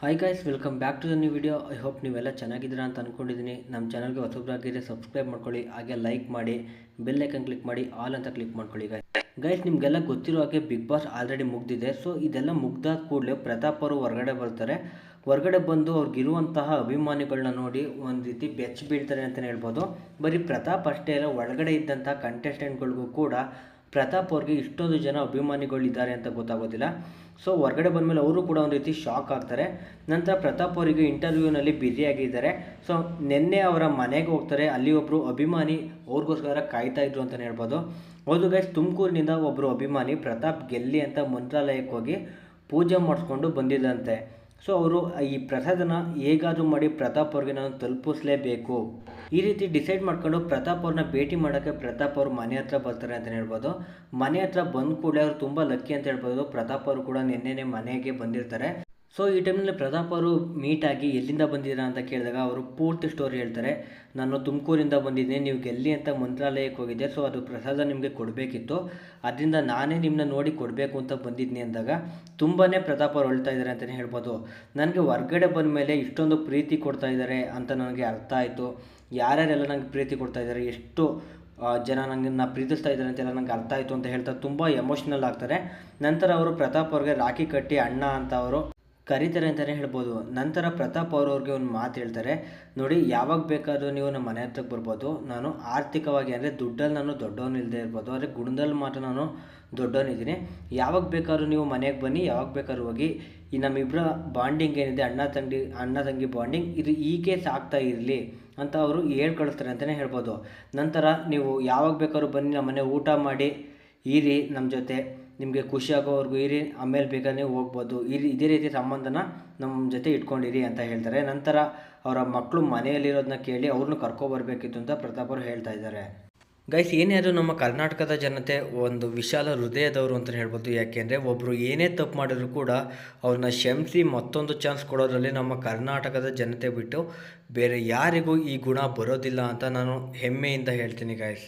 Hi guys welcome back to the new video I hope ನೀವೆಲ್ಲ ಚೆನ್ನಾಗಿದ್ದೀರಾ ಅಂತ ಅಂದ್ಕೊಂಡಿದ್ದೀನಿ ನಮ್ಮ ಚಾನಲ್ಗೆ ಹೊಸಬ್ರಾಗಿದ್ದರೆ ಸಬ್ಸ್ಕ್ರೈಬ್ ಮಾಡ್ಕೊಳ್ಳಿ, ಹಾಗೆ ಲೈಕ್ ಮಾಡಿ ಬೆಲ್ ಐಕನ್ ಕ್ಲಿಕ್ ಮಾಡಿ ಆಲ್ ಅಂತ ಕ್ಲಿಕ್ ಮಾಡ್ಕೊಳ್ಳಿ ಗೈಸ್ ಗೈಸ್ ನಿಮಗೆಲ್ಲ ಗೊತ್ತಿರೋ ಹಾಗೆ ಬಿಗ್ ಬಾಸ್ ಆಲ್ರೆಡಿ ಮುಗ್ದಿದೆ. ಸೊ ಇದೆಲ್ಲ ಮುಗ್ದಾದ ಕೂಡಲೇ ಪ್ರತಾಪ್ ಅವರು ಹೊರಗಡೆ ಬರ್ತಾರೆ. ಹೊರಗಡೆ ಬಂದು ಅವ್ರಿಗಿರುವಂತಹ ಅಭಿಮಾನಿಗಳನ್ನ ನೋಡಿ ಒಂದು ರೀತಿ ಬೆಚ್ಚ ಬೀಳ್ತಾರೆ ಅಂತಲೇ ಹೇಳ್ಬೋದು. ಬರೀ ಪ್ರತಾಪ್ ಅಷ್ಟೇ ಅಲ್ಲ, ಒಳಗಡೆ ಇದ್ದಂಥ ಕಂಟೆಸ್ಟೆಂಟ್ಗಳಿಗೂ ಕೂಡ ಪ್ರತಾಪ್ ಅವ್ರಿಗೆ ಇಷ್ಟೊಂದು ಜನ ಅಭಿಮಾನಿಗಳಿದ್ದಾರೆ ಅಂತ ಗೊತ್ತಾಗೋದಿಲ್ಲ. ಸೊ ಹೊರಗಡೆ ಬಂದಮೇಲೆ ಅವರು ಕೂಡ ಒಂದು ರೀತಿ ಶಾಕ್ ಆಗ್ತಾರೆ. ನಂತರ ಪ್ರತಾಪ್ ಅವರಿಗೆ ಇಂಟರ್ವ್ಯೂನಲ್ಲಿ ಬ್ಯುಸಿಯಾಗಿದ್ದಾರೆ ಸೊ ನಿನ್ನೆ ಅವರ ಮನೆಗೆ ಹೋಗ್ತಾರೆ. ಅಲ್ಲಿ ಒಬ್ಬರು ಅಭಿಮಾನಿ ಅವ್ರಿಗೋಸ್ಕರ ಕಾಯ್ತಾ ಇದ್ರು ಅಂತಲೇ ಹೇಳ್ಬೋದು. ಹೌದು ಗೈಸ್ ತುಮಕೂರಿನಿಂದ ಒಬ್ಬರು ಅಭಿಮಾನಿ ಪ್ರತಾಪ್ ಗೆಲ್ಲಿ ಅಂತ ಮಂತ್ರಾಲಯಕ್ಕೆ ಹೋಗಿ ಪೂಜೆ ಮಾಡಿಸ್ಕೊಂಡು ಬಂದಿದ್ದಂತೆ ಸೊ ಅವರು ಈ ಪ್ರಸಾದನ ಹೇಗಾದರೂ ಮಾಡಿ ಪ್ರತಾಪ್ ಅವ್ರಿಗೆ ನಾನು ತಲುಪಿಸ್ಲೇಬೇಕು. ಈ ರೀತಿ ಡಿಸೈಡ್ ಮಾಡ್ಕೊಂಡು ಪ್ರತಾಪ್ ಅವ್ರನ್ನ ಭೇಟಿ ಮಾಡೋಕ್ಕೆ ಪ್ರತಾಪ್ ಅವರು ಮನೆ ಹತ್ರ ಬರ್ತಾರೆ ಅಂತಲೇ ಹೇಳ್ಬೋದು. ಮನೆ ಹತ್ರ ಬಂದ ಕೂಡಲೇ ಅವ್ರು ತುಂಬ ಲಕ್ಕಿ ಅಂತ ಹೇಳ್ಬೋದು. ಪ್ರತಾಪ್ ಅವರು ಕೂಡ ನಿನ್ನೆನೆ ಮನೆಗೆ ಬಂದಿರ್ತಾರೆ. ಸೊ ಈ ಟೈಮ್ನಲ್ಲಿ ಪ್ರತಾಪ್ ಅವರು ಮೀಟ್ ಆಗಿ ಎಲ್ಲಿಂದ ಬಂದಿದ್ದೀರಾ ಅಂತ ಕೇಳಿದಾಗ ಅವರು ಪೂರ್ತಿ ಸ್ಟೋರಿ ಹೇಳ್ತಾರೆ. ನಾನು ತುಮಕೂರಿಂದ ಬಂದಿದ್ದೀನಿ, ನೀವು ಗೆಲ್ಲಿ ಅಂತ ಮಂತ್ರಾಲಯಕ್ಕೆ ಹೋಗಿದ್ದೆ. ಸೊ ಅದು ಪ್ರಸಾದ ನಿಮಗೆ ಕೊಡಬೇಕಿತ್ತು. ಅದರಿಂದ ನಾನೇ ನಿಮ್ಮನ್ನ ನೋಡಿ ಕೊಡಬೇಕು ಅಂತ ಬಂದಿದ್ದೀನಿ ಅಂದಾಗ ತುಂಬಾ ಪ್ರತಾಪ್ ಅವರು ಹೇಳ್ತಾ ಇದ್ದಾರೆ ಅಂತಲೇ ಹೇಳ್ಬೋದು. ನನಗೆ ಹೊರ್ಗಡೆ ಬಂದ ಮೇಲೆ ಇಷ್ಟೊಂದು ಪ್ರೀತಿ ಕೊಡ್ತಾ ಇದ್ದಾರೆ ಅಂತ ನನಗೆ ಅರ್ಥ ಆಯಿತು. ಯಾರ್ಯಾರೆಲ್ಲ ನನಗೆ ಪ್ರೀತಿ ಕೊಡ್ತಾ ಇದ್ದಾರೆ, ಎಷ್ಟು ಜನ ನನಗೆ ಪ್ರೀತಿಸ್ತಾ ಇದ್ದಾರೆ ಅಂತೆಲ್ಲ ನಂಗೆ ಅರ್ಥ ಆಯಿತು ಅಂತ ಹೇಳ್ತಾ ತುಂಬ ಎಮೋಷ್ನಲ್ ಆಗ್ತಾರೆ. ನಂತರ ಅವರು ಪ್ರತಾಪ್ ಅವ್ರಿಗೆ ರಾಖಿ ಕಟ್ಟಿ ಅಣ್ಣ ಅಂತ ಅವರು ಕರೀತಾರೆ ಅಂತಲೇ ಹೇಳ್ಬೋದು. ನಂತರ ಪ್ರತಾಪ್ ಅವರವ್ರಿಗೆ ಒಂದು ಮಾತು ಹೇಳ್ತಾರೆ. ನೋಡಿ, ಯಾವಾಗ ಬೇಕಾದರೂ ನೀವು ನಮ್ಮ ಮನೆ ಹತ್ರಕ್ಕೆ ಬರ್ಬೋದು. ನಾನು ಆರ್ಥಿಕವಾಗಿ ಅಂದರೆ ದುಡ್ಡಲ್ಲಿ ನಾನು ದೊಡ್ಡವನು ಇಲ್ಲದೆ ಇರ್ಬೋದು. ಆದರೆ ಗುಣದಲ್ಲಿ ಮಾತ್ರ ನಾನು ದೊಡ್ಡವನಿದ್ದೀನಿ. ಯಾವಾಗ ಬೇಕಾದ್ರೂ ನೀವು ಮನೆಗೆ ಬನ್ನಿ. ಯಾವಾಗ ಬೇಕಾದ್ರೂ ಹೋಗಿ. ಈ ನಮ್ಮಿಬ್ಬರ ಬಾಂಡಿಂಗ್ ಏನಿದೆ, ಅಣ್ಣ ತಂಗಿ ಅಣ್ಣ ತಂಗಿ ಬಾಂಡಿಂಗ್, ಇದು ಹೀಗೆ ಸಾಕ್ತಾ ಇರಲಿ ಅಂತ ಅವರು ಹೇಳ್ಕೊಳ್ತಾರೆ ಅಂತಲೇ ಹೇಳ್ಬೋದು. ನಂತರ ನೀವು ಯಾವಾಗ ಬೇಕಾದ್ರೂ ಬನ್ನಿ, ನಮ್ಮ ಮನೆ ಊಟ ಮಾಡಿ, ಇರಿ, ನಮ್ಮ ಜೊತೆ. ನಿಮಗೆ ಖುಷಿ ಆಗೋವರೆಗೂ ಇರಿ, ಆಮೇಲೆ ಬೇಕಾದ್ರೆ ನೀವು ಹೋಗ್ಬೋದು. ಈ ಇದೇ ರೀತಿ ಸಂಬಂಧನ ನಮ್ಮ ಜೊತೆ ಇಟ್ಕೊಂಡಿರಿ ಅಂತ ಹೇಳ್ತಾರೆ. ನಂತರ ಅವರ ಮಕ್ಕಳು ಮನೆಯಲ್ಲಿರೋದನ್ನ ಕೇಳಿ ಅವ್ರನ್ನೂ ಕರ್ಕೊಬರ್ಬೇಕಿತ್ತು ಅಂತ ಪ್ರತಾಪ್ ಅವರು ಹೇಳ್ತಾ ಇದ್ದಾರೆ. ಗೈಸ್ ಏನಾದರೂ ನಮ್ಮ ಕರ್ನಾಟಕದ ಜನತೆ ಒಂದು ವಿಶಾಲ ಹೃದಯದವರು ಅಂತ ಹೇಳ್ಬೋದು. ಯಾಕೆಂದರೆ ಒಬ್ಬರು ಏನೇ ತಪ್ಪು ಮಾಡಿದ್ರು ಕೂಡ ಅವ್ರನ್ನ ಕ್ಷಮಿಸಿ ಮತ್ತೊಂದು ಚಾನ್ಸ್ ಕೊಡೋದ್ರಲ್ಲಿ ನಮ್ಮ ಕರ್ನಾಟಕದ ಜನತೆ ಬಿಟ್ಟು ಬೇರೆ ಯಾರಿಗೂ ಈ ಗುಣ ಬರೋದಿಲ್ಲ ಅಂತ ನಾನು ಹೆಮ್ಮೆಯಿಂದ ಹೇಳ್ತೀನಿ ಗೈಸ್